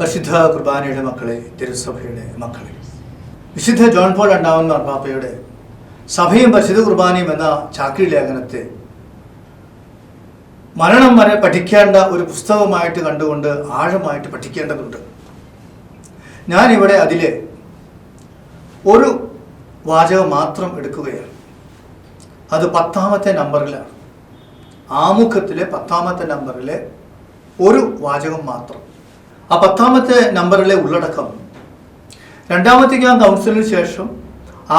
പരിശുദ്ധ കുർബാനയുടെ മക്കളെ തിരുസഭയുടെ മക്കളെ. വിശുദ്ധ ജോൺ പോൾ രണ്ടാമൻ മാർപ്പാപ്പയുടെ സഭയും പരിശുദ്ധ കുർബാനയും എന്ന ചാക്രി ലേഖനത്തെ മരണം വരെ പഠിക്കേണ്ട ഒരു പുസ്തകമായിട്ട് കണ്ടുകൊണ്ട് ആഴമായിട്ട് പഠിക്കേണ്ടതുണ്ട്. ഞാനിവിടെ അതിലെ ഒരു വാചകം മാത്രം എടുക്കുകയാണ്. അത് പത്താമത്തെ നമ്പറിലാണ്. ആമുഖത്തിലെ പത്താമത്തെ നമ്പറിലെ ഒരു വാചകം മാത്രം. ആ പത്താമത്തെ നമ്പറിലെ ഉള്ളടക്കം. രണ്ടാമത്തെ വത്തിക്കാൻ കൗൺസിലിന് ശേഷം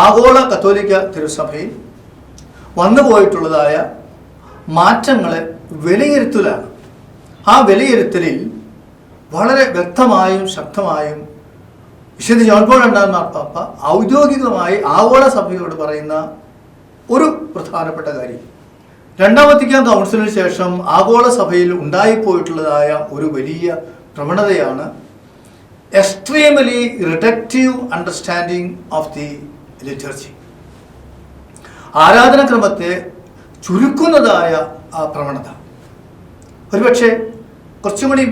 ആഗോള കത്തോലിക്ക തിരുസഭയിൽ വന്നുപോയിട്ടുള്ളതായ മാറ്റങ്ങളെ വിലയിരുത്തലാണ്. ആ വിലയിരുത്തലിൽ വളരെ വ്യക്തമായും ശക്തമായും വിശുദ്ധ ജോൺപോൾ രണ്ടാം മാർപ്പാപ്പ ഔദ്യോഗികമായി ആഗോള സഭയോട് പറയുന്ന ഒരു പ്രധാനപ്പെട്ട കാര്യം. രണ്ടാം വത്തിക്കാൻ കൗൺസിലിന് ശേഷം ആഗോള സഭയിൽ ഉണ്ടായിപ്പോയിട്ടുള്ളതായ ഒരു വലിയ പ്രവണതയാണ്. Extremely reductive understanding of the liturgy ആരാധനക്രമത്തെ ചുരുക്കുന്നതായ പ്രവണത. ഒരുപക്ഷെ കുറച്ചും കൂടി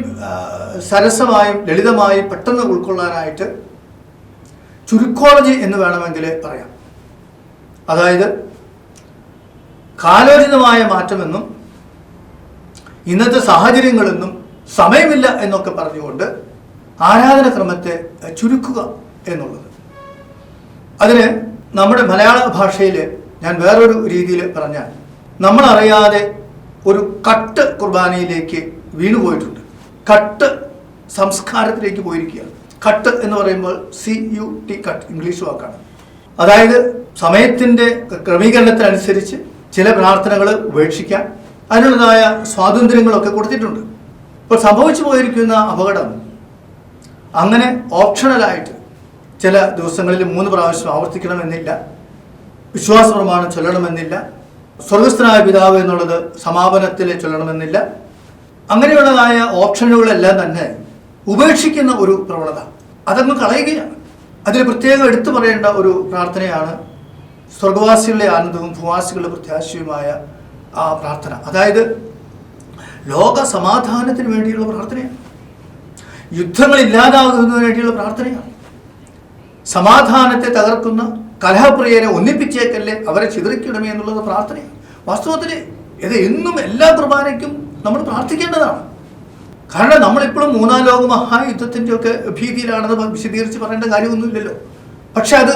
സരസമായും ലളിതമായും പെട്ടെന്ന് ഉൾക്കൊള്ളാനായിട്ട് ചുരുക്കോളജി എന്ന് വേണമെങ്കിൽ പറയാം. അതായത് കാലോചിതമായ മാറ്റമെന്നും ഇന്നത്തെ സാഹചര്യങ്ങളെന്നും സമയമില്ല എന്നൊക്കെ പറഞ്ഞുകൊണ്ട് ആരാധനക്രമത്തെ ചുരുക്കുക എന്നുള്ളത്. അതിന് നമ്മുടെ മലയാള ഭാഷയിൽ ഞാൻ വേറൊരു രീതിയിൽ പറഞ്ഞാൽ നമ്മളറിയാതെ ഒരു കട്ട് കുർബാനയിലേക്ക് വീണുപോയിട്ടുണ്ട് കട്ട് സംസ്കാരത്തിലേക്ക് പോയിരിക്കുകയാണ്. കട്ട് എന്ന് പറയുമ്പോൾ C U T cut English വാക്കാണ്. അതായത് സമയത്തിന്റെ ക്രമീകരണത്തിനനുസരിച്ച് ചില പ്രാർത്ഥനകൾ ഉപേക്ഷിക്കാം. അതിനുള്ളതായ സ്വാതന്ത്ര്യങ്ങളൊക്കെ കൊടുത്തിട്ടുണ്ട്. ഇപ്പോൾ സംഭവിച്ചു പോയിരിക്കുന്ന അപകടം. അങ്ങനെ ഓപ്ഷണലായിട്ട് ചില ദിവസങ്ങളിൽ മൂന്ന് പ്രാവശ്യം ആവർത്തിക്കണമെന്നില്ല. വിശ്വാസ പ്രമാണം ചൊല്ലണമെന്നില്ല. സ്വർഗസ്ഥനായ പിതാവ് എന്നുള്ളത് സമാപനത്തിൽ ചൊല്ലണമെന്നില്ല. അങ്ങനെയുള്ളതായ ഓപ്ഷനുകളെല്ലാം തന്നെ ഉപേക്ഷിക്കുന്ന ഒരു പ്രവണത. അതങ്ങ് കളയുകയാണ്. അതിൽ പ്രത്യേകം എടുത്തു പറയേണ്ട ഒരു പ്രാർത്ഥനയാണ് സ്വർഗവാസികളുടെ ആനന്ദവും ഭൂവാസികളുടെ പ്രത്യാശയുമായ ആ പ്രാർത്ഥന. അതായത് ലോക സമാധാനത്തിന് വേണ്ടിയുള്ള പ്രാർത്ഥനയാണ്. യുദ്ധങ്ങൾ ഇല്ലാതാകുന്നതിന് വേണ്ടിയുള്ള പ്രാർത്ഥനയാണ്. സമാധാനത്തെ തകർക്കുന്ന കലഹപ്രിയരെ ഒന്നിപ്പിച്ചേക്കല്ലേ അവരെ ചിതറിക്കണമേ എന്നുള്ളത് പ്രാർത്ഥനയാണ്. വാസ്തവത്തിൽ ഇത് എന്നും എല്ലാ കുർബാനയ്ക്കും നമ്മൾ പ്രാർത്ഥിക്കേണ്ടതാണ്. കാരണം നമ്മളിപ്പോഴും മൂന്നാം ലോക മഹായുദ്ധത്തിന്റെ ഒക്കെ ഭീതിയിലാണെന്ന് വിശദീകരിച്ച് പറയേണ്ട കാര്യമൊന്നുമില്ലല്ലോ. പക്ഷെ അത്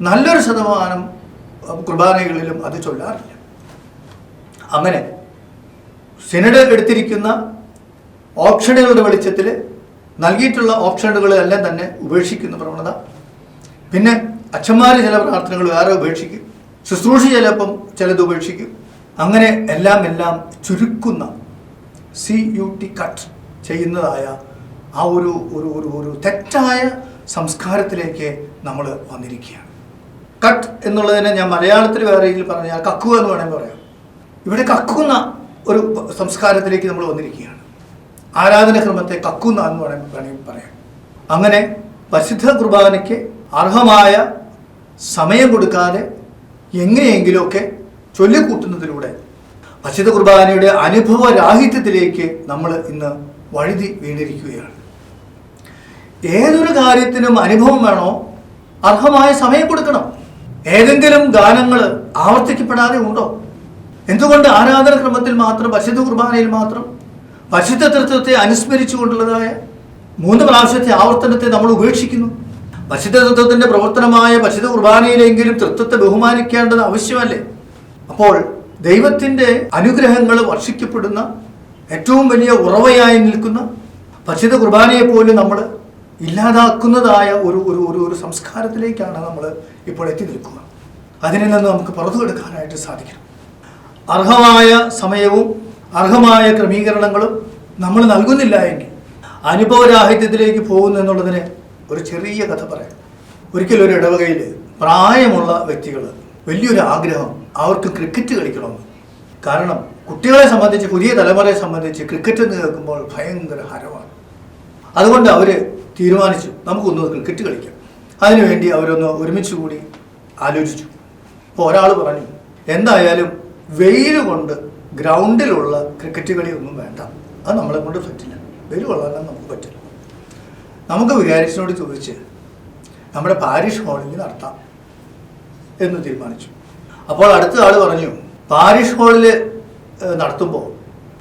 നല്ലൊരു ശതമാനം കുർബാനകളിലും അത് ചൊല്ലാറില്ല. അങ്ങനെ സിനഡ് എടുത്തിരിക്കുന്ന ഓപ്ഷനുകളുടെ വെളിച്ചത്തിൽ നൽകിയിട്ടുള്ള ഓപ്ഷനുകളെല്ലാം തന്നെ ഉപേക്ഷിക്കുന്ന പ്രവണത. പിന്നെ അച്ഛന്മാർ ചില പ്രാർത്ഥനകൾ വേറെ ഉപേക്ഷിക്കും. ശുശ്രൂഷ ചിലപ്പം ചിലത് ഉപേക്ഷിക്കും. അങ്ങനെ എല്ലാം എല്ലാം ചുരുക്കുന്ന സി യു ടി കട്ട് ചെയ്യുന്നതായ ആ ഒരു ഒരു ഒരു ഒരു തെറ്റായ സംസ്കാരത്തിലേക്ക് നമ്മൾ വന്നിരിക്കുകയാണ്. കട്ട് എന്നുള്ളതിനെ ഞാൻ മലയാളത്തിൽ വേറെ രീതിയിൽ പറഞ്ഞാൽ കക്കുക എന്ന് വേണമെങ്കിൽ പറയാം. ഇവിടെ കക്കുന്ന ഒരു സംസ്കാരത്തിലേക്ക് നമ്മൾ വന്നിരിക്കുകയാണ്. ആരാധനക്രമത്തെ കക്കുന്ന എന്ന് വേണമെങ്കിൽ പറയാം. അങ്ങനെ പരിശുദ്ധ കുർബാനയ്ക്ക് അർഹമായ സമയം കൊടുക്കാതെ എങ്ങനെയെങ്കിലുമൊക്കെ ചൊല്ലിക്കൂട്ടുന്നതിലൂടെ പരിശുദ്ധ കുർബാനയുടെ അനുഭവരാഹിത്യത്തിലേക്ക് നമ്മൾ ഇന്ന് വഴുതി വീണിരിക്കുകയാണ്. ഏതൊരു കാര്യത്തിനും അനുഭവം വേണോ അർഹമായ സമയം കൊടുക്കണം. ഏതെങ്കിലും ഗാനങ്ങൾ ആവർത്തിക്കപ്പെടാതെ ഉണ്ടോ? എന്തുകൊണ്ട് ആരാധനക്രമത്തിൽ മാത്രം പശുദ്ധ കുർബാനയിൽ മാത്രം? പശുദ്ധ തൃത്വത്തെ അനുസ്മരിച്ചുകൊണ്ടുള്ളതായ മൂന്ന് പ്രാവശ്യത്തെ ആവർത്തനത്തെ നമ്മൾ ഉപേക്ഷിക്കുന്നു. പശുദ്ധ തൃത്വത്തിന്റെ പ്രവർത്തനമായ പശുദ്ധ കുർബാനയിലെങ്കിലും തൃത്വത്തെ ബഹുമാനിക്കേണ്ടത് ആവശ്യമല്ലേ? അപ്പോൾ ദൈവത്തിന്റെ അനുഗ്രഹങ്ങൾ വർഷിക്കപ്പെടുന്ന ഏറ്റവും വലിയ ഉറവയായി നിൽക്കുന്ന പശുദ്ധ കുർബാനയെ പോലും നമ്മൾ ഇല്ലാതാക്കുന്നതായ ഒരു ഒരു ഒരു ഒരു സംസ്കാരത്തിലേക്കാണ് നമ്മൾ ഇപ്പോൾ എത്തി നിൽക്കുക. അതിൽ നിന്ന് നമുക്ക് പുറത്തു കൊടുക്കാനായിട്ട് സാധിക്കണം. അർഹമായ സമയവും അർഹമായ ക്രമീകരണങ്ങളും നമ്മൾ നൽകുന്നില്ല എങ്കിൽ അനുഭവരാഹിത്യത്തിലേക്ക് പോകുന്നു എന്നുള്ളതിന് ഒരു ചെറിയ കഥ പറയാം. ഒരിക്കലും ഒരു ഇടവകയിൽ പ്രായമുള്ള വ്യക്തികൾ വലിയൊരു ആഗ്രഹം അവർക്ക് ക്രിക്കറ്റ് കളിക്കണമെന്ന്. കാരണം കുട്ടികളെ സംബന്ധിച്ച് പുതിയ തലമുറയെ സംബന്ധിച്ച് ക്രിക്കറ്റ് എന്ന് കേൾക്കുമ്പോൾ ഭയങ്കര ഹരമാണ്. അതുകൊണ്ട് അവർ തീരുമാനിച്ചു നമുക്കൊന്ന് ക്രിക്കറ്റ് കളിക്കാം. അതിനുവേണ്ടി അവരൊന്ന് ഒരുമിച്ച് കൂടി ആലോചിച്ചു. അപ്പോൾ ഒരാൾ പറഞ്ഞു എന്തായാലും വെയിൽ കൊണ്ട് ഗ്രൗണ്ടിലുള്ള ക്രിക്കറ്റ് കളി ഒന്നും വേണ്ട. അത് നമ്മളെ കൊണ്ട് പറ്റില്ല. വെയിൽ കൊള്ളാനും നമുക്ക് പറ്റില്ല. നമുക്ക് വികാരിച്ചിനോട് ചോദിച്ച് നമ്മുടെ പാരിഷ് ഹാളിൽ നടത്താം എന്ന് തീരുമാനിച്ചു. അപ്പോൾ അടുത്ത ആൾ പറഞ്ഞു പാരിഷ് ഹാളിൽ നടത്തുമ്പോൾ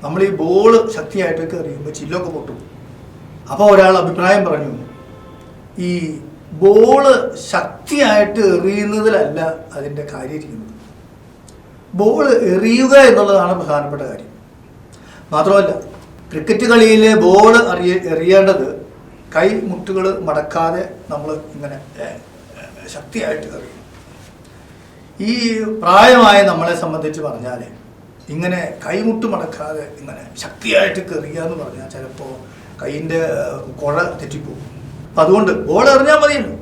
നമ്മൾ ഈ ബോൾ ശക്തിയായിട്ടൊക്കെ എറിയുമ്പോൾ ചില്ലൊക്കെ പൊട്ടും. അപ്പോൾ ഒരാൾ അഭിപ്രായം പറഞ്ഞു ഈ ബോൾ ശക്തിയായിട്ട് എറിയുന്നതിലല്ല അതിന്റെ കാര്യം ഇരിക്കുന്നത് ബോൾ എറിയുക എന്നുള്ളതാണ് പ്രധാനപ്പെട്ട കാര്യം. മാത്രമല്ല ക്രിക്കറ്റ് കളിയിലെ ബോൾ അറിയ എറിയേണ്ടത് കൈ മുട്ടുകൾ മടക്കാതെ നമ്മൾ ഇങ്ങനെ ശക്തിയായിട്ട് എറിയും ഈ പ്രായമായ നമ്മളെ സംബന്ധിച്ച് പറഞ്ഞാൽ ഇങ്ങനെ കൈമുട്ട് മടക്കാതെ ഇങ്ങനെ ശക്തിയായിട്ട് കെറിയുക എന്ന് പറഞ്ഞാൽ ചിലപ്പോൾ കൈയിന്റെ കുഴ തെറ്റിപ്പോകും. അപ്പം അതുകൊണ്ട് ബോൾ എറിഞ്ഞാൽ മതിയല്ലോ.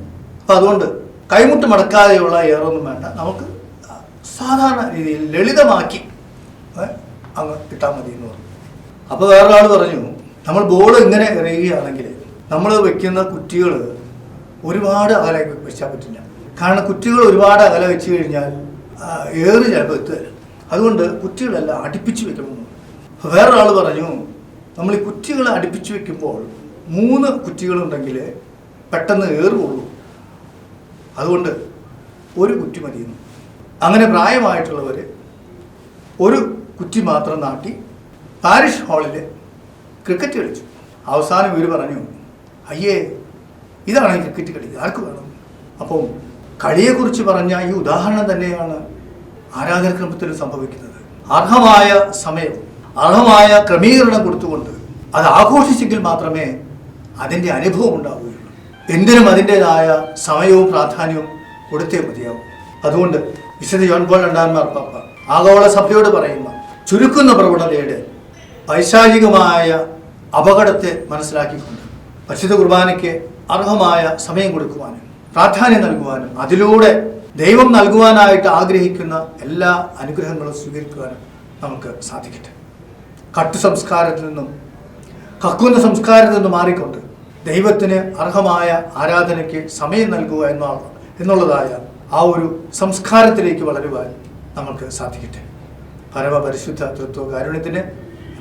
അപ്പം അതുകൊണ്ട് കൈമുട്ട് മടക്കാതെയുള്ള എയറൊന്നും വേണ്ട. നമുക്ക് സാധാരണ രീതിയിൽ ലളിതമാക്കി അങ്ങ് ഇട്ടാൽ മതി എന്ന് പറഞ്ഞു. അപ്പോൾ വേറൊരാൾ പറഞ്ഞു നമ്മൾ ബോൾ ഇങ്ങനെ എറിയുകയാണെങ്കിൽ നമ്മൾ വെക്കുന്ന കുറ്റികൾ ഒരുപാട് അകലെ വെച്ചാൽ പറ്റില്ല. കാരണം കുറ്റികൾ ഒരുപാട് അകലെ വെച്ച് കഴിഞ്ഞാൽ ഏറി ചിലപ്പോൾ എത്തുകയില്ല അതുകൊണ്ട് കുറ്റികളെല്ലാം അടുപ്പിച്ച് വെക്കണമെന്ന് വേറൊരാൾ പറഞ്ഞു നമ്മൾ ഈ കുറ്റികൾ അടുപ്പിച്ച് വെക്കുമ്പോൾ മൂന്ന് കുറ്റികളുണ്ടെങ്കിൽ പെട്ടെന്ന് ഏറുള്ളൂ അതുകൊണ്ട് ഒരു കുറ്റി മതിയെന്നു. അങ്ങനെ പ്രായമായിട്ടുള്ളവർ ഒരു കുറ്റി മാത്രം നാട്ടി പാരിഷ് ഹാളിൽ ക്രിക്കറ്റ് കളിച്ചു. അവസാനം ഇവർ പറഞ്ഞു അയ്യേ ഇതാണ് ക്രിക്കറ്റ് കളി ആർക്ക് വേണം? അപ്പം കളിയെക്കുറിച്ച് പറഞ്ഞ ഈ ഉദാഹരണം തന്നെയാണ് ആരാധനക്രമത്തിൽ സംഭവിക്കുന്നത്. അർഹമായ സമയം അർഹമായ ക്രമീകരണം കൊടുത്തുകൊണ്ട് അത് ആഘോഷിച്ചെങ്കിൽ മാത്രമേ അതിന്റെ അനുഭവം ഉണ്ടാവുകയുള്ളൂ. എന്തിനും അതിന്റേതായ സമയവും പ്രാധാന്യവും കൊടുത്തേ മതിയാവും. അതുകൊണ്ട് വിശുദ്ധ ജോൺ പോൾ രണ്ടാം മാർപ്പാപ്പ ആഗോള സഭയോട് പറയുന്ന ചുരുക്കുന്ന പ്രവണതയുടെ വൈശാലികമായ അപകടത്തെ മനസ്സിലാക്കിക്കൊണ്ട് പരിശുദ്ധ കുർബാനയ്ക്ക് അർഹമായ സമയം കൊടുക്കുവാനും പ്രാധാന്യം നൽകുവാനും അതിലൂടെ ദൈവം നൽകുവാനായിട്ട് ആഗ്രഹിക്കുന്ന എല്ലാ അനുഗ്രഹങ്ങളും സ്വീകരിക്കുവാനും നമുക്ക് സാധിക്കട്ടെ. കട്ടു സംസ്കാരത്തിൽ നിന്നും കക്കുന്ന സംസ്കാരത്തിൽ നിന്നും മാറിക്കൊണ്ട് ദൈവത്തിന് അർഹമായ ആരാധനയ്ക്ക് സമയം നൽകുക എന്നുള്ളതായ ആ ഒരു സംസ്കാരത്തിലേക്ക് വളരുവാൻ നമ്മൾക്ക് സാധിക്കട്ടെ. പരമപരിശുദ്ധ തൃത്വ കാരുണ്യത്തിന്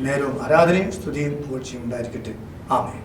നേരവും ആരാധനയും സ്തുതിയും പൂഴ്ചയും ഉണ്ടായിരിക്കട്ടെ. ആമേ